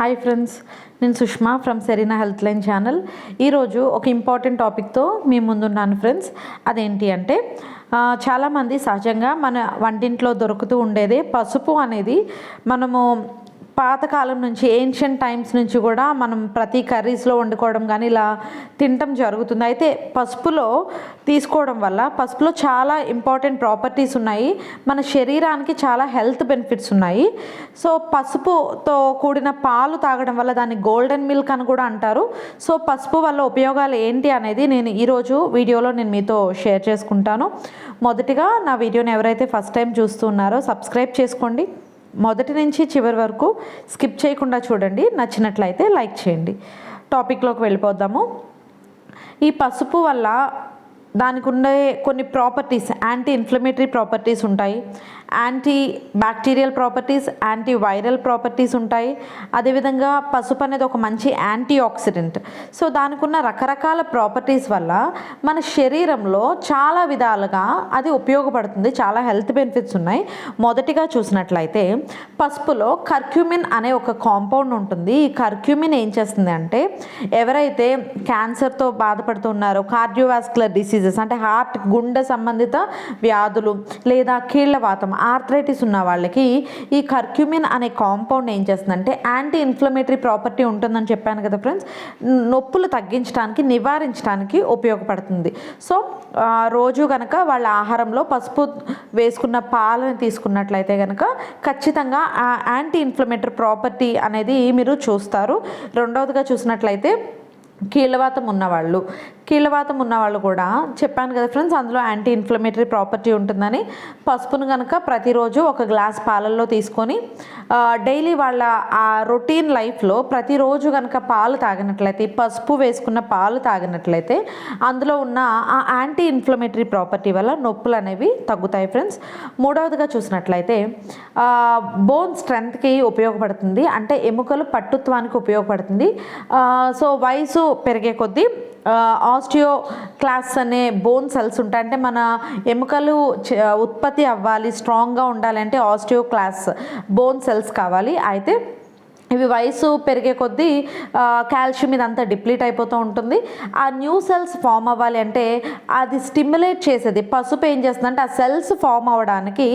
Hi friends నేను Sushma from Serena health line channel ఈరోజు ఒక ఇంపార్టెంట్ టాపిక్తో మీ ముందున్నాను ఫ్రెండ్స్ అదేంటి అంటే చాలామంది సహజంగా మన వంటింట్లో దొరుకుతూ ఉండేదే పసుపు అనేది మనము పాతకాలం నుంచి ఏన్షియంట్ టైమ్స్ నుంచి కూడా మనం ప్రతి కర్రీస్లో వండుకోవడం కానీ ఇలా తినటం జరుగుతుంది. అయితే పసుపులో తీసుకోవడం వల్ల పసుపులో చాలా ఇంపార్టెంట్ ప్రాపర్టీస్ ఉన్నాయి. మన శరీరానికి చాలా హెల్త్ బెనిఫిట్స్ ఉన్నాయి. సో పసుపుతో కూడిన పాలు తాగడం వల్ల దాన్ని గోల్డెన్ మిల్క్ అని కూడా అంటారు. సో పసుపు వల్ల ఉపయోగాలు ఏంటి అనేది నేను ఈరోజు వీడియోలో నేను మీతో షేర్ చేసుకుంటాను. మొదటిగా నా వీడియోని ఎవరైతే ఫస్ట్ టైం చూస్తున్నారో సబ్స్క్రైబ్ చేసుకోండి. మొదటి నుంచి చివరి వరకు స్కిప్ చేయకుండా చూడండి. నచ్చినట్లయితే లైక్ చేయండి. టాపిక్లోకి వెళ్ళిపోదాము. ఈ పసుపు వల్ల దానికి ఉండే కొన్ని ప్రాపర్టీస్ యాంటీ ఇన్ఫ్లమేటరీ ప్రాపర్టీస్ ఉంటాయి. Anti bacterial properties anti viral properties ఉంటాయి. అదేవిధంగా పసుపు అనేది ఒక మంచి యాంటీ ఆక్సిడెంట్ సో దానికి ఉన్న రకరకాల ప్రాపర్టీస్ వల్ల మన శరీరంలో చాలా విధాలుగా అది ఉపయోగపడుతుంది. చాలా హెల్త్ బెనిఫిట్స్ ఉన్నాయి. మొదటిగా చూసినట్లయితే పసుపులో కర్క్యూమిన్ అనే ఒక కాంపౌండ్ ఉంటుంది. ఈ కర్క్యూమిన్ ఏం చేస్తుంది అంటే ఎవరైతే క్యాన్సర్తో బాధపడుతున్నారో కార్డియోవాస్కులర్ డిసీజెస్ అంటే హార్ట్ గుండె సంబంధిత వ్యాధులు లేదా కీళ్ళవాతం ఆర్థరైటిస్ ఉన్న వాళ్ళకి ఈ కర్క్యూమిన్ అనే కాంపౌండ్ ఏం చేస్తుందంటే యాంటీ ఇన్ఫ్లమేటరీ ప్రాపర్టీ ఉంటుందని చెప్పాను కదా ఫ్రెండ్స్. నొప్పులు తగ్గించడానికి నివారించడానికి ఉపయోగపడుతుంది. సో రోజు కనుక వాళ్ళ ఆహారంలో పసుపు వేసుకున్న పాలను తీసుకున్నట్లయితే కనుక ఖచ్చితంగా ఆ యాంటీ ఇన్ఫ్లమేటరీ ప్రాపర్టీ అనేది మీరు చూస్తారు. రెండవదిగా చూసినట్లయితే కీళ్ళవాతం ఉన్నవాళ్ళు. కీళ్ళవాతం ఉన్నవాళ్ళు కూడా చెప్పాను కదా ఫ్రెండ్స్ అందులో యాంటీ ఇన్ఫ్లమేటరీ ప్రాపర్టీ ఉంటుందని. పసుపును కనుక ప్రతిరోజు ఒక గ్లాస్ పాలల్లో తీసుకొని డైలీ వాళ్ళ ఆ రొటీన్ లైఫ్లో ప్రతిరోజు కనుక పాలు తాగినట్లయితే పసుపు వేసుకున్న పాలు తాగినట్లయితే అందులో ఉన్న ఆ యాంటీ ఇన్ఫ్లమేటరీ ప్రాపర్టీ వల్ల నొప్పులు అనేవి తగ్గుతాయి ఫ్రెండ్స్. మూడవదిగా చూసినట్లయితే బోన్ స్ట్రెంత్కి ఉపయోగపడుతుంది అంటే ఎముకలు పట్టుత్వానికి ఉపయోగపడుతుంది. సో వయసు పెరిగే కొద్దీ ఆస్టియో క్లాస్ అనే బోన్ సెల్స్ ఉంటాయి. అంటే మన ఎముకలు ఉత్పత్తి అవ్వాలి స్ట్రాంగ్గా ఉండాలంటే ఆస్టియో క్లాస్ బోన్ సెల్స్ కావాలి. అయితే ఇవి వయసు పెరిగే కొద్దీ కాల్షియం ఇదంతా డిప్లీట్ అయిపోతూ ఉంటుంది. ఆ న్యూ సెల్స్ ఫామ్ అవ్వాలి అంటే అది స్టిమ్యులేట్ చేసేది. పసుపు ఏం చేస్తుందంటే ఆ సెల్స్ ఫామ్ అవ్వడానికి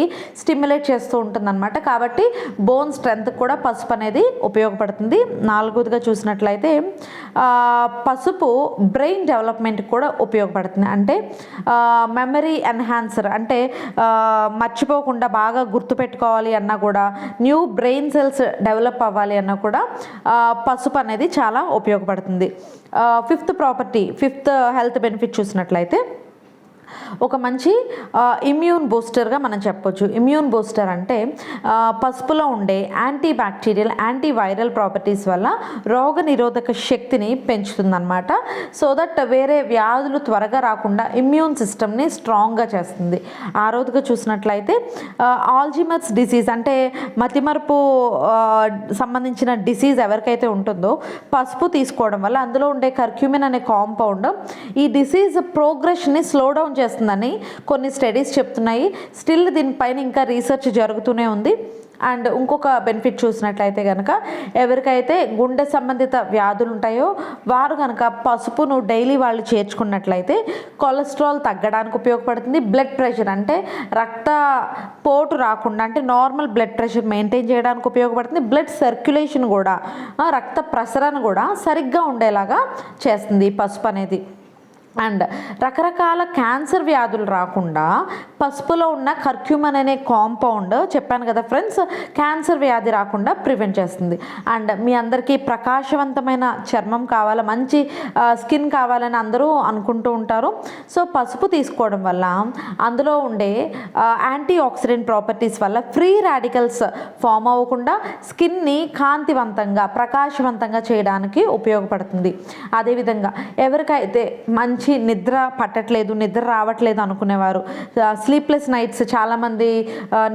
స్టిమ్యులేట్ చేస్తూ ఉంటుంది అనమాట కాబట్టి బోన్ స్ట్రెంత్ కూడా పసుపు అనేది ఉపయోగపడుతుంది. నాలుగోదిగా చూసినట్లయితే పసుపు బ్రెయిన్ డెవలప్మెంట్కి కూడా ఉపయోగపడుతుంది. అంటే మెమరీ ఎన్హాన్సర్ అంటే మర్చిపోకుండా బాగా గుర్తుపెట్టుకోవాలి అన్నా కూడా న్యూ బ్రెయిన్ సెల్స్ డెవలప్ అవ్వాలి అన్నా కూడా పసుపు అనేది చాలా ఉపయోగపడుతుంది. Fifth property fifth health benefit చూసినట్లయితే ఒక మంచి ఇమ్యూన్ బూస్టర్గా మనం చెప్పొచ్చు. ఇమ్యూన్ బూస్టర్ అంటే పసుపులో ఉండే anti bacterial anti viral properties వల్ల రోగ నిరోధక శక్తిని పెంచుతుందన్నమాట. సో దట్ వేరే వ్యాధులు త్వరగా రాకుండా ఇమ్యూన్ సిస్టమ్ని స్ట్రాంగ్గా చేస్తుంది. ఆ రోజుగా చూసినట్లయితే ఆల్జిమర్స్ డిసీజ్ అంటే మతిమరుపు సంబంధించిన డిసీజ్ ఎవరికైతే ఉంటుందో పసుపు తీసుకోవడం వల్ల అందులో ఉండే కర్క్యూమిన్ అనే కాంపౌండ్ ఈ డిసీజ్ ప్రోగ్రెషన్ని స్లో డౌన్ చేస్తుందని కొన్ని స్టడీస్ చెప్తున్నాయి. స్టిల్ దీనిపైన ఇంకా రీసెర్చ్ జరుగుతూనే ఉంది. అండ్ ఇంకొక బెనిఫిట్ చూసినట్లయితే కనుక ఎవరికైతే గుండె సంబంధిత వ్యాధులు ఉంటాయో వారు కనుక పసుపును డైలీ వాళ్ళు చేర్చుకున్నట్లయితే కొలెస్ట్రాల్ తగ్గడానికి ఉపయోగపడుతుంది. బ్లడ్ ప్రెషర్ అంటే రక్త పోటు రాకుండా అంటే నార్మల్ బ్లడ్ ప్రెషర్ మెయింటైన్ చేయడానికి ఉపయోగపడుతుంది. బ్లడ్ సర్క్యులేషన్ కూడా రక్త ప్రసరణ కూడా సరిగ్గా ఉండేలాగా చేస్తుంది ఈ పసుపు అనేది. అండ్ రకరకాల క్యాన్సర్ వ్యాధులు రాకుండా పసుపులో ఉన్న కర్క్యూమన్ అనే కాంపౌండ్ చెప్పాను కదా ఫ్రెండ్స్ క్యాన్సర్ వ్యాధి రాకుండా ప్రివెంట్ చేస్తుంది. అండ్ మీ అందరికీ ప్రకాశవంతమైన చర్మం కావాలా మంచి స్కిన్ కావాలని అందరూ అనుకుంటూ ఉంటారు. సో పసుపు తీసుకోవడం వల్ల అందులో ఉండే యాంటీ ఆక్సిడెంట్ ప్రాపర్టీస్ వల్ల ఫ్రీ రాడికల్స్ ఫామ్ అవ్వకుండా స్కిన్ని కాంతివంతంగా ప్రకాశవంతంగా చేయడానికి ఉపయోగపడుతుంది. అదేవిధంగా ఎవరికైతే మంచి నిద్ర పట్టట్లేదు నిద్ర రావట్లేదు అనుకునేవారు. స్లీప్లెస్ నైట్స్ చాలామంది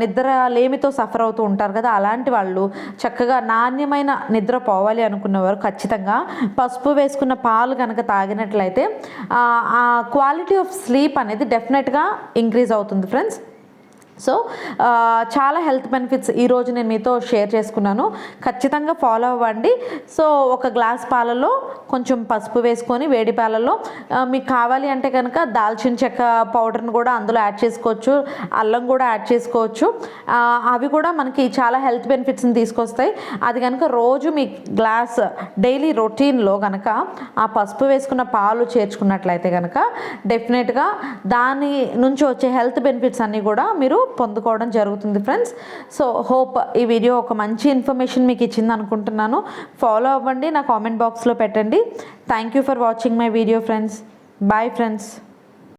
నిద్ర లేమితో సఫర్ అవుతూ ఉంటారు కదా అలాంటి వాళ్ళు చక్కగా నాణ్యమైన నిద్ర పోవాలి అనుకునేవారు ఖచ్చితంగా. పసుపు వేసుకున్న పాలు కనుక తాగినట్లయితే ఆ క్వాలిటీ ఆఫ్ స్లీప్ అనేది డెఫినెట్గా ఇంక్రీజ్ అవుతుంది ఫ్రెండ్స్ సో చాలా హెల్త్ బెనిఫిట్స్ ఈరోజు నేను మీతో షేర్ చేసుకున్నాను. ఖచ్చితంగా ఫాలో అవ్వండి. సో ఒక గ్లాస్ పాలలో కొంచెం పసుపు వేసుకొని వేడి పాలలో మీకు కావాలి అంటే కనుక దాల్చిన చెక్క పౌడర్ని కూడా అందులో యాడ్ చేసుకోవచ్చు. అల్లం కూడా యాడ్ చేసుకోవచ్చు. అవి కూడా మనకి చాలా హెల్త్ బెనిఫిట్స్ని తీసుకొస్తాయి. అది కనుక రోజు మీ గ్లాస్ డైలీ రొటీన్లో కనుక ఆ పసుపు వేసుకున్న పాలు చేర్చుకున్నట్లయితే కనుక డెఫినెట్గా దాని నుంచి వచ్చే హెల్త్ బెనిఫిట్స్ అన్నీ కూడా మీరు పొందుకోవడం జరుగుతుంది ఫ్రెండ్స్. సో హోప్ ఈ వీడియో ఒక మంచి ఇన్ఫర్మేషన్ మీకు ఇచ్చింది అనుకుంటున్నాను. ఫాలో అవ్వండి నా కామెంట్ బాక్స్లో పెట్టండి. Thank you for watching my video friends. Bye friends.